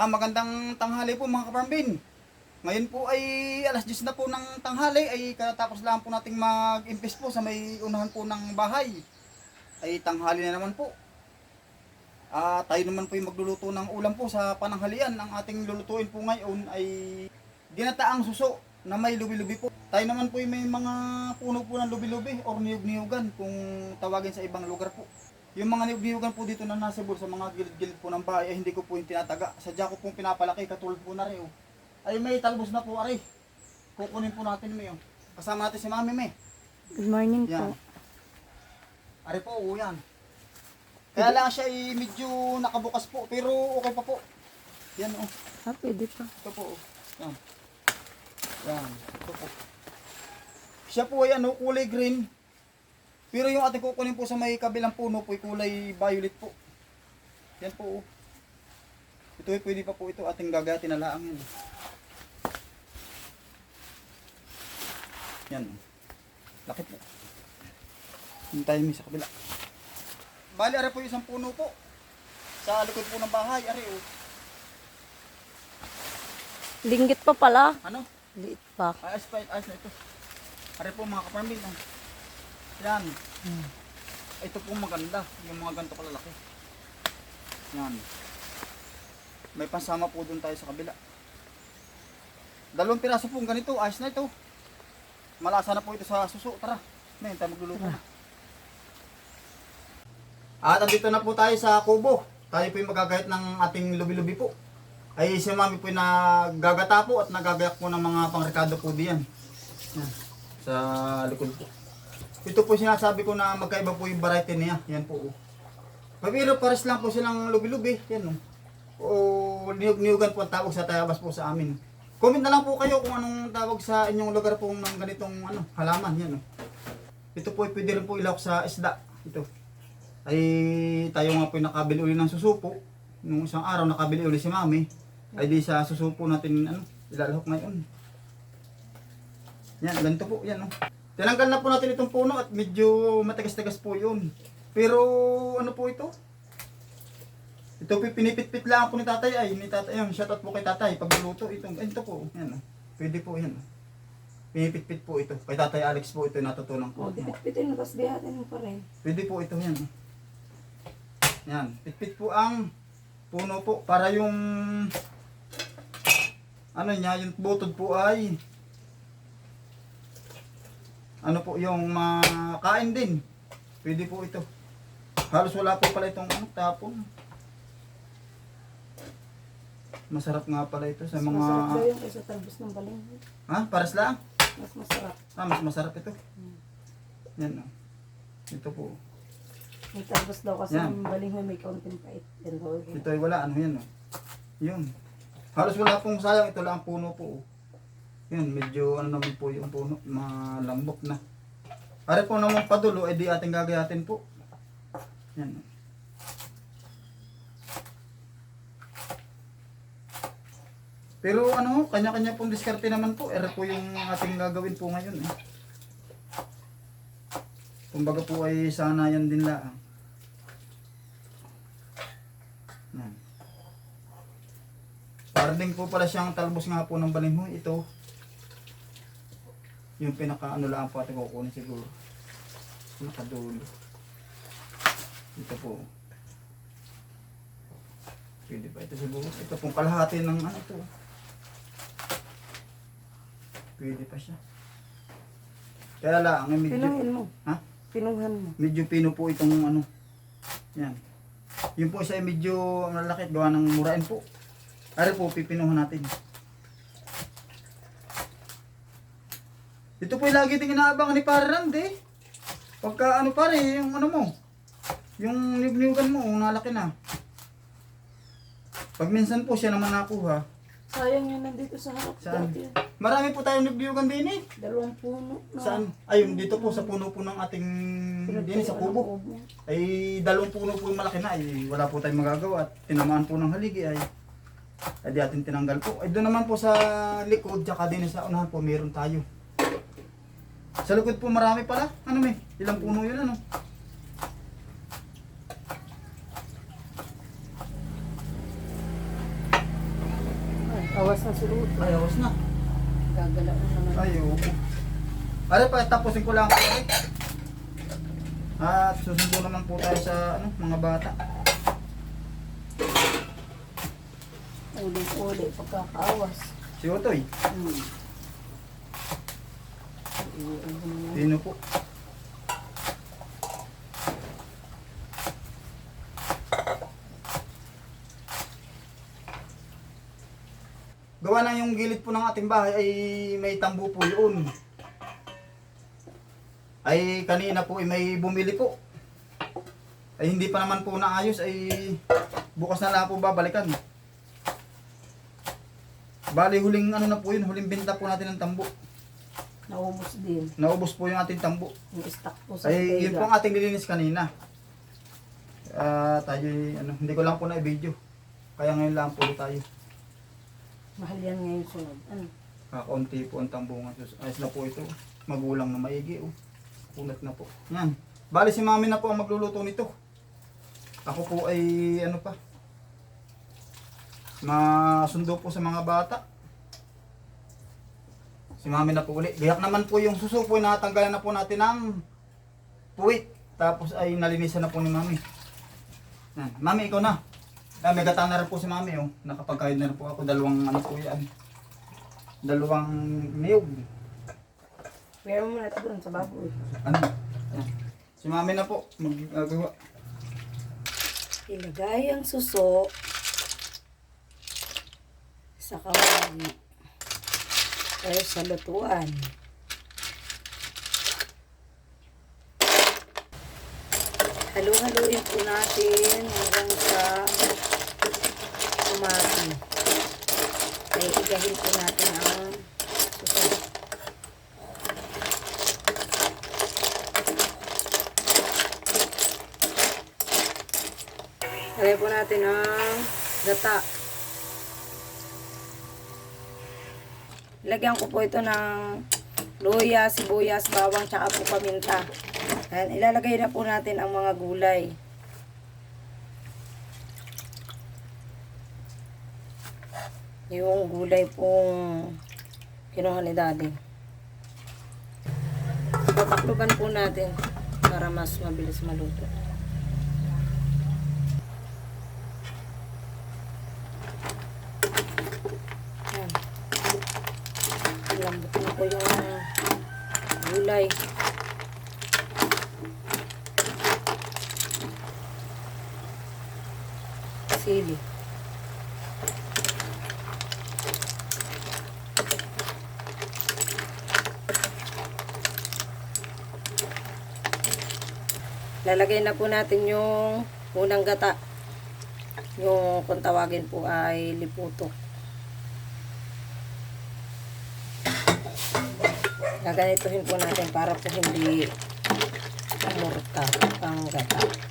Ah, magandang tanghali po mga kaparmbin. Ngayon po ay alas 10 na po ng tanghali ay katapos lang po nating mag-impis po sa may unahan po ng bahay. Ay tanghali na naman po. Ah, tayo naman po yung magluluto ng ulam po sa pananghalian. Ang ating lulutuin po ngayon ay ginataang suso na may lubi-lubi po. Tayo naman po yung may mga puno po ng lubi-lubi or niyog-niyugan kung tawagin sa ibang lugar po. Yung mga niyog-niyugan po dito na nasa sa mga gilid-gilid po ng bahay ay hindi ko po yung tinataga. Sadya ko pong pinapalaki katulad po na rin. oh. Ay may talbos na po ari. Kukunin po natin may. oh. Kasama natin si Mami May. Good morning Yan. po. Ari po, oh, yan. Kaya lang siya ay medyo nakabukas po, pero okay pa po. Yan oh. Ah, pwede pa. Ito po. oh. Yan. Yan. Ito po. Siya po ay ano, kulay green. Pero yung ating kukunin po sa may kabilang puno po ay kulay violet po. Yan po. oh. Ito ay pwede pa po ito ating gagatin na laang yan. Yan. Lakit po. Hintayin mo sa kabila. Bali, ari po yung isang puno po. Sa likod po ng bahay, ari oh. Linggit pa pala. Ano? Liit pa. Ayos pa, ayos na ito. Ari po mga kaparmin. Oh. Yan. Ito po maganda. Yung mga ganito kalalaki. Yan. May pansama po doon tayo sa kabila. Dalawang piraso po ganito. Ayos na ito. Malasa na po ito sa suso. Tara. Ngayon tayo magluluto na. At andito na po tayo sa kubo. Tayo po yung magagayat ng ating lubi-lubi po. Ay si mami po yung nagagata po at nagagayak po ng mga pangrekado po diyan. Yan. Sa likod po. Ito po sinasabi ko na magkaiba po yung variety niya. Yan po. oh. Pero pares lang po silang lubi-lubi. Yan o. O niyog-niyugan po ang tawag sa tayabas po sa amin. Comment na lang po kayo kung anong tawag sa inyong lugar po ng ganitong ano, halaman. Yan o. Ito po pwede rin po ilawak sa isda. Ito. Ay tayo nga po yung nakabili uli ng susupo. Nung isang araw nakabili uli si mami. Ay di sa susupo natin ano, ilalahok ngayon. Yan, ganito po. Yan o. Tinanggal na po natin itong puno at medyo matigas-tigas po yun. Pero ano po ito? Ito po pinipit-pit lang po ni tatay ay ni tatay ayun shoutout po kay tatay pagluluto itong ito po yan oh. Pwede po yan. oh. Pinipit-pit po ito. Kay tatay Alex po ito natutunan ko. O, dipit-pitin mo, tapos bihatin mo pa rin. Pwede po ito yan. oh. Yan, pitpit po ang puno po para yung ano niya, yung butod po ay ano po yung makain din. Pwede po ito. Halos wala po pala itong ano, tapon. Masarap nga pala ito sa Mas masarap daw mga... yung kaysa talbos ng baling. Ha? Paras lang? Mas masarap. Ah, mas masarap ito. Yan oh. Ito po. May talbos daw kasi Yan. yung baling may kaunting pait. Yan daw. Ito ay wala, ano yan oh. Yun. Halos wala pong sayang, ito lang ang puno po oh. Yun, medyo ano naman po yung puno, malambot na. Ari po naman padulo, ay di ating gagayatin po. Yan. Pero ano, kanya-kanya pong diskarte naman po. Ere po yung ating gagawin po ngayon. Eh. Kumbaga po ay sana yan din lang. Yan. Parang po pala siyang talbos nga po ng balinghoy. Ito. Yung pinaka ano lang po ating kukunin siguro. Nakadulo. Ito po. Pwede pa ito siguro. Ito pong kalahati ng ano ito. Pwede pa siya. Kaya lang, ang medyo, Pinuhin mo. ha? Pinuhan mo. medyo pino po itong ano. Yan. Yun po siya ay medyo malaki gawa ng murain po. Ari po pipinuhan natin. Ito po yung lagi din inaabangan ni Pare Randy. Pagka ano pare, yung ano mo, yung niyog-niyugan mo, nalaki na. Pag minsan po siya naman nakuha. Sayang yun nandito sa harap. Saan? dati. Marami po tayong niyog-niyugan din eh. Dalawang puno. na- Saan? Ayun, dito po sa puno po ng ating din sa kubo. ay dalawang puno po yung malaki na ay wala po tayong magagawa at tinamaan po ng haligi ay ay di atin tinanggal po. Ay doon naman po sa likod tsaka din sa unahan po meron tayo. Sa likod po marami pala. Ano may? Ilang puno yun ano? Awas na si Ruto. Ay, awas na. Gagalaw na naman. Ay, oo. Ano pa, tapusin ko lang po eh. At susundo naman po tayo sa ano, mga bata. Uli-uli pagkakaawas. Si Otoy, Hmm. Dino po. Gawa na yung gilid po ng ating bahay ay may tambo po yun. Ay kanina po ay may bumili po. Ay hindi pa naman po naayos ay bukas na lang po babalikan. Bali huling ano na po yun, huling benta po natin ng tambo. Naubos din. Naubos po yung ating tambo. Yung stock po sa Ay, yun po ang ating nilinis kanina. Ah, tayo ano, hindi ko lang po na i-video. Kaya ngayon lang po tayo. Mahal yan ngayon sunod. Ano? Kakaunti po ang tambungan. Ayos na po ito. Magulang na maigi. Oh. Kunat na po. Yan. Bali si mami na po ang magluluto nito. Ako po ay ano pa. Masundo po sa mga bata. Si mami na po uli. Gayak naman po yung suso po. Natanggalan na po natin ng puwit. Tapos ay nalinisan na po ni mami. Yan. Mami, ikaw na. Ah, may gata na rin po si mami. Oh. Nakapagkahid na rin po ako. Dalawang ano po yan. Dalawang niyog. Pero mo na ito doon sa baboy. Ano? Yan. Si mami na po. Magagawa. Ilagay ang suso sa kawali o sa lutuan. Halu-haluin po natin hanggang sa umati. Ay igahin po natin ang suso. Lagay po natin ang gata. Lagyan ko po ito ng luya, sibuyas, bawang, tsaka po paminta. Ayan, ilalagay na po natin ang mga gulay. Yung gulay pong kinuha ni daddy. Tatakluban po natin para mas mabilis maluto. Yan. Po yung gulay. Sili. Lalagay na po natin yung unang gata. Yung kung tawagin po ay liputo. Gaganituhin po natin para po hindi umurta ang gata.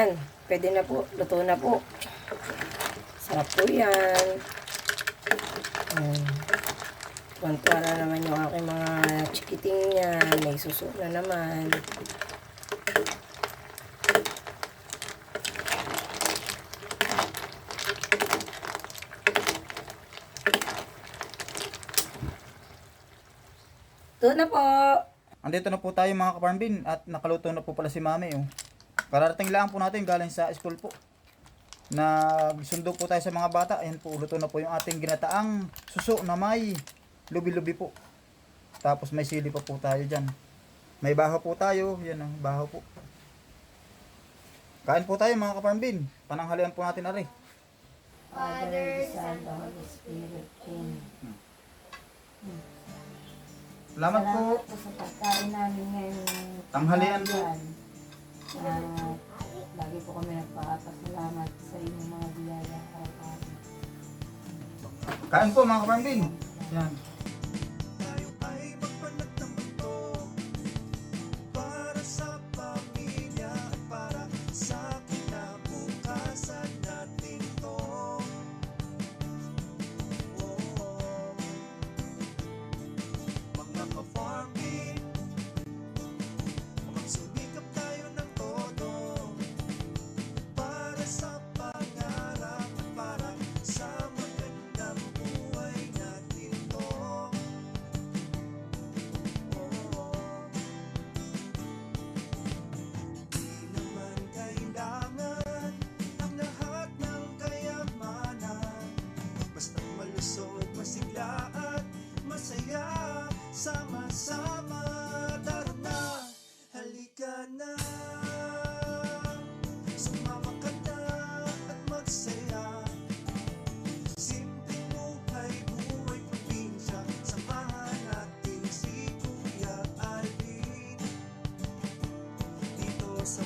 Yan, pwede na po. Luto na po. Sarap po yan. Tuwan-tuwa na naman yung aking mga chikiting yan. May suso na naman. Ito na po. Andito na po tayo mga kaparmbin at nakaluto na po pala si mami. Oh. Kararating lang po natin galing sa school po. Nagsundo po tayo sa mga bata. Ayan po, luto na po yung ating ginataang suso na may lubi-lubi po. Tapos may sili pa po tayo dyan. May baho po tayo. Yan ang baho po. Kain po tayo mga kaparmbin. Pananghalian po natin ari. Father, Son, Holy Spirit, Amen. Salamat po. Salamat po sa pagkain namin ngayon. Tanghalian po. Uh, lagi po kami nagpapasalamat sa inyong mga biyaya. Kain po mga kaparmbin. Yan. Sama-sama Tara na. Halika na. Sumama ka na At magsaya. Simpleng buhay, buhay probinsya. Samahan natin si Dito sa